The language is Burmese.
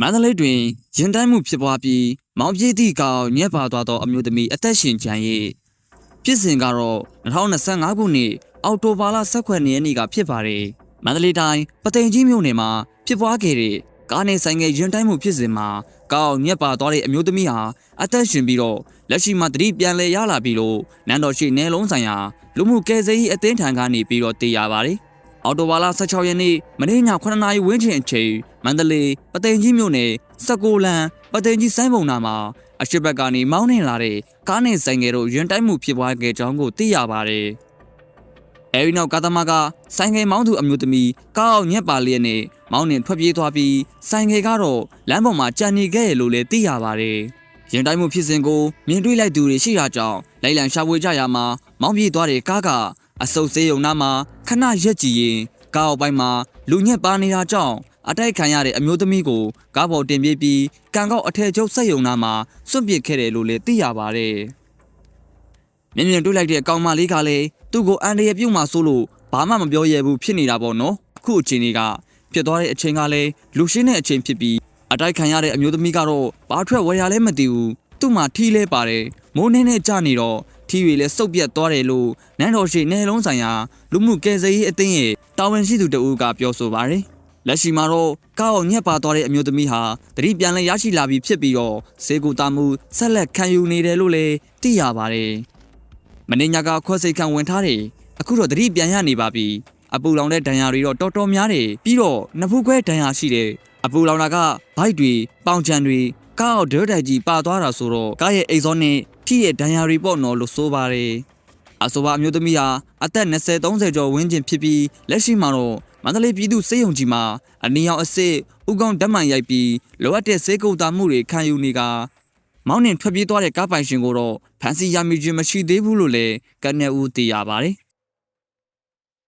မန္တလေးတွင်ရင်တိုင်းမှုဖြစ်ပွားပြီးမောင်ပြေးသည့်ကောင်ညက်ပါသွားသောအမျိုးသမီးအသက်ရှင်ချန်၏ဖြစ်စဉ်ကတော့2025ခုနှစ်အောက်တိုဘာလ18ရက်နေ့ကဖြစ်ပါတယ်မန္တလေးတိုင်းပသိမ်ကြီးမြို့နယ်မှာဖြစ်ပွားခဲ့တဲ့ကားနဲ့ဆိုင်ငယ်ရင်တိုင်းမှုဖြစ်စဉ်မှာကောင်ညက်ပါသွားတဲ့အမျိုးသမီးဟာအသက်ရှင်ပြီးတော့လက်ရှိမှာတတိပြန်လဲရလာပြီလို့နန်းတော်ရှိနယ်လုံးဆိုင်ရာလူမှုကယ်ဆယ်ရေးအသင်းထံကနေပြီးတော့သိရပါတယ် အော်တိုဘာလ16ရက်နေ့မနေ့ည9နာရီဝန်းကျင်အချိန်မန္တလေးပသိမ်ကြီးမြို့နယ်စက်ကိုလန်ပသိမ်ကြီးစိုင်းပုံနာမှာအရှိဘက်ကနေမောင်းနှင်လာတဲ့ကားနဲ့ဆိုင်ငယ်တို့ရင်တိုက်မှုဖြစ်ပွားခဲ့ကြောင်းကိုသိရပါတယ်။အဲဒီနောက်ကာသမားကဆိုင်ငယ်မောင်းသူအမျိုးသမီးကားအောင်ညက်ပါလျက်နဲ့မောင်းနှင်ထွက်ပြေးသွားပြီးဆိုင်ငယ်ကတော့လမ်းပေါ်မှာကြံနေခဲ့ရလို့လည်းသိရပါတယ်။ရင်တိုက်မှုဖြစ်စဉ်ကိုမြင်တွေ့လိုက်သူတွေရှိတာကြောင့်လိုက်လံရှာဖွေကြရမှာမောင်းပြေးသွားတဲ့ကားက အဆုပ်စေးုံနာမှာခဏရက်ကြည့်ရင်ကားအောက်ပိုင်းမှာလူညက်ပါနေတာကြောင့်အတိုက်ခံရတဲ့အမျိုးသမီးကိုကားပေါ်တင်ပြေးပြီးကန်ကောက်အထည်ချုပ်စက်ယုံနာမှာစွန့်ပစ်ခဲ့တယ်လို့လည်းသိရပါတယ်။မြင်မြင်တွေ့လိုက်တဲ့ကောင်မလေးကလည်းသူ့ကိုအန်ရရပြုတ်မှဆိုလို့ဘာမှမပြောရဘူးဖြစ်နေတာပေါ့နော်။အခုအချိန်လေးကဖြစ်သွားတဲ့အချိန်ကလည်းလူရှင်းတဲ့အချိန်ဖြစ်ပြီးအတိုက်ခံရတဲ့အမျိုးသမီးကတော့ဘာထွက်ဝယ်ရလဲမသိဘူး။သူ့မှာထီးလဲပါတယ်။မိုးနှင်းနဲ့ကြနေတော့ ထီးတွေလည်းစုပ်ပြတ်သွားတယ်လို့နန်းတော်ရှိနယ်လုံးဆိုင်ရာလူမှုကယ်ဆယ်ရေးအသင်းရဲ့တာဝန်ရှိသူတဦးကပြောဆိုပါတယ်။လက်ရှိမှာတော့ကားအောင်ညက်ပါသွားတဲ့အမျိုးသမီးဟာတတိပြန်လဲရရှိလာပြီဖြစ်ပြီးတော့ဈေးကူတာမှုဆက်လက်ခံယူနေတယ်လို့လည်းသိရပါတယ်။မင်းညာကခွက်စိတ်ခံဝင်ထားတယ်။အခုတော့တတိပြန်ရနေပါပြီ။အပူလောင်တဲ့ဒဏ်ရာတွေတော့တော်တော်များတယ်ပြီးတော့နဖူးခွဲဒဏ်ရာရှိတယ်။အပူလောင်တာကဘိုက်တွေပေါင်ချံတွေ ကားအောင်ဒဲတိုက်ကြီးပါသွားတာဆိုတော့ကားရဲ့အိတ်စောနဲ့ထိရဲ့ဒဏ်ရာတွေပေါ့နော်လို့ဆိုပါတယ်။အဆိုပါအမျိုးသမီးဟာအသက်20-30ကျော်ဝန်းကျင်ဖြစ်ပြီးလက်ရှိမှာတော့မန္တလေးပြည်သူစေယုံကြီးမှာအနီရောင်အစစ်ဥကောင်းဓာတ်မှန်ရိုက်ပြီးလိုအပ်တဲ့စေကုတ်တာမှုတွေခံယူနေကမောင်းနှင်ထွက်ပြေးသွားတဲ့ကားပိုင်ရှင်ကိုတော့ဖမ်းဆီးရမိခြင်းမရှိသေးဘူးလို့လည်းကနက်ဦးသိရပါတယ်